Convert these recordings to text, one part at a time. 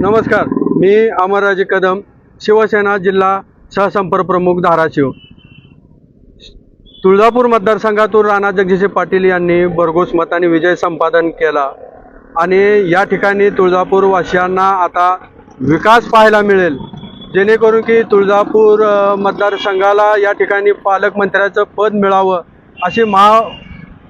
नमस्कार. मी अमरराजे कदम शिवसेना जिल्हा सहसंपर्क प्रमुख धाराशिव. तुळजापूर मतदारसंघातून राणा जगजितसिंह पाटील यांनी भरघोस मताने विजय संपादन केला. आणि या ठिकाणी तुळजापूर वासियांना आता विकास पाहायला मिळेल. जेणेकरून की तुळजापूर मतदारसंघाला या ठिकाणी पालकमंत्र्याचं पद मिळावं अशी महा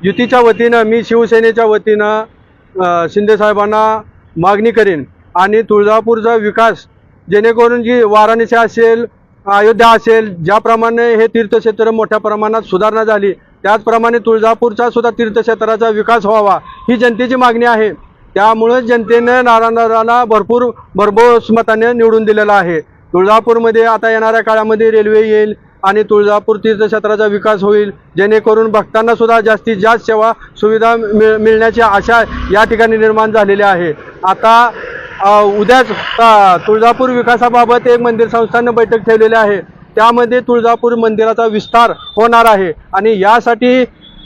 युतीच्या वतीनं मी शिवसेनेच्या वतीनं शिंदेसाहेबांना मागणी करेन. आणि तुळजापूरचा विकास जेणेकरून जी वाराणसी असेल अयोध्या असेल ज्याप्रमाणे हे तीर्थक्षेत्र मोठ्या प्रमाणात सुधारणा झाली त्याचप्रमाणे तुळजापूरचा सुद्धा तीर्थक्षेत्राचा विकास व्हावा ही जनतेची मागणी आहे. त्यामुळे जनतेने नारायणाला भरपूर भरभोस मताने निवडून दिलेला आहे. तुळजापूरमध्ये आता येणाऱ्या काळामध्ये रेल्वे येईल आणि तुळजापूर तीर्थक्षेत्राचा विकास होईल जेणेकरून भक्तांना सुद्धा जास्तीत जास्त सेवा सुविधा मिळ मिळण्याची आशा या ठिकाणी निर्माण झालेली आहे. आता उद्याच तुळजापूर विकासाबाबत एक मंदिर संस्थानं बैठक ठेवलेली आहे. त्यामध्ये तुळजापूर मंदिराचा विस्तार होणार आहे. आणि यासाठी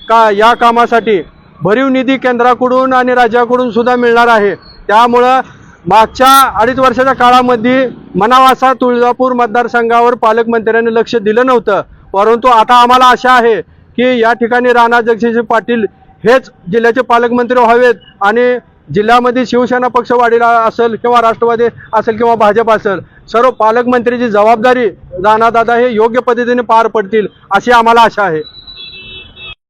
का या कामासाठी भरीव निधी केंद्राकडून आणि राज्याकडून सुद्धा मिळणार आहे. त्यामुळं मागच्या अडीच वर्षाच्या काळामध्ये मनावासा तुळजापूर मतदारसंघावर पालकमंत्र्यांनी लक्ष दिलं नव्हतं. परंतु आता आम्हाला आशा आहे की या ठिकाणी राणा जगजितसिंह पाटील हेच जिल्ह्याचे पालकमंत्री व्हावेत आणि जिल्ह्यामध्ये शिवसेना पक्ष वाढीला असेल किंवा राष्ट्रवादी असेल किंवा भाजप असेल सर्व पालकमंत्र्याची जबाबदारी दादा हे योग्य पद्धतीने पार पडतील अशी आम्हाला आशा आहे.